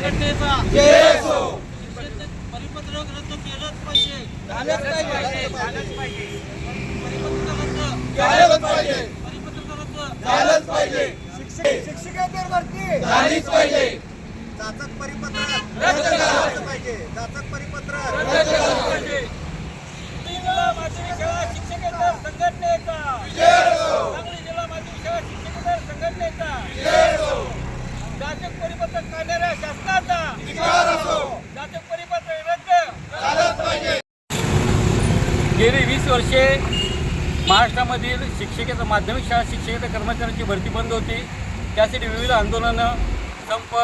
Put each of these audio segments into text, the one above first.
संघटनेचा परिपत्रक रद्द केलंच पाहिजे. परिपत्रक रद्द परिपत्रक. रद्द शिक्षकेतर भरती जाचक परिपत्रक रद्द पाहिजे. जाचक परिपत्रक जिल्हा माध्यमिक शाळा शिक्षकेतर संघटनेचा सांगली जिल्हा माध्यमिक शाळा शिक्षकेतर संघटनेचा शासनाचा रद्द गेली वीस वर्षे महाराष्ट्रामधील शिक्षकेचं माध्यमिक शाळा शिक्षकेच्या कर्मचाऱ्यांची भरती बंद होती. त्यासाठी विविध आंदोलनं संप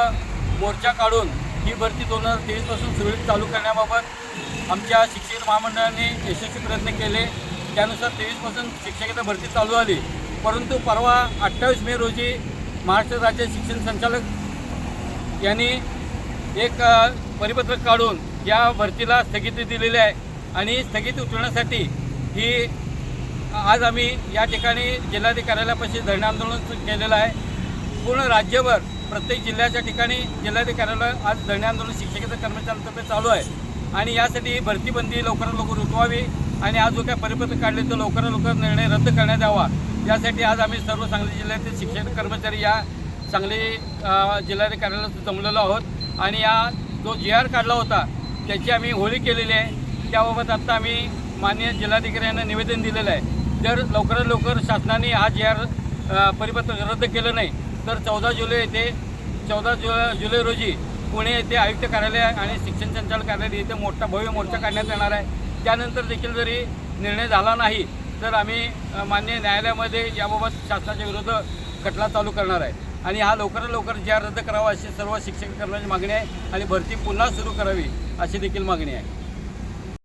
मोर्चा काढून ही भरती दोन हजार तेवीसपासून सुरळीत चालू करण्याबाबत आमच्या शिक्षक महामंडळाने यशस्वी प्रयत्न केले. त्यानुसार तेवीसपासून शिक्षकेतर भरती चालू झाली. परंतु परवा अठ्ठावीस मे रोजी महाराष्ट्र राज्य शिक्षण संचालक यांनी एक परिपत्रक काढून या भरतीला स्थगिती दिलेली आहे. आणि स्थगिती उठवण्यासाठी ही आज आम्ही या ठिकाणी जिल्हाधिकाऱ्यापाशी धरणे आंदोलन केलेलं आहे. पूर्ण राज्यभर प्रत्येक जिल्ह्याच्या ठिकाणी जिल्हाधिकाऱ्याला आज धरणे आंदोलन शिक्षकेतर कर्मचाऱ्यांतर्फे चालू आहे. आणि यासाठी ही भरती बंदी लवकरात लवकर उठवावी आणि आज जो काय परिपत्रक काढले तो लवकरात लवकर निर्णय रद्द करण्यात यावा. यासाठी आज आम्ही सर्व सांगली जिल्ह्यातील शिक्षक कर्मचारी या सांगली अ, जिल्हाधिकाऱ्याला जमलेलो आहोत. आणि या जो जी आर काढला होता त्याची आम्ही होळी केलेली आहे. त्याबाबत आत्ता आम्ही माननीय जिल्हाधिकाऱ्यांना निवेदन दिलेलं आहे. जर लवकरात लवकर शासनाने हा जी आर परिपत्रक रद्द केलं नाही तर चौदा जुलै येथे चौदा जुलै जुलै रोजी पुणे येथे आयुक्त कार्यालय आणि शिक्षण संचालक कार्यालय येथे मोठा भव्य मोर्चा काढण्यात येणार आहे. त्यानंतर देखील जरी निर्णय झाला नाही तर आम्ही अ, माननीय न्यायालयामध्ये याबाबत शासनाच्या विरोधात खटला चालू करणार आहे. आणि हा लवकरात लवकर ज्या रद्द करावा अशी सर्व शिक्षक कर्मचारी मागणी आहे आणि भरती पुन्हा सुरू करावी अशी देखील मागणी आहे.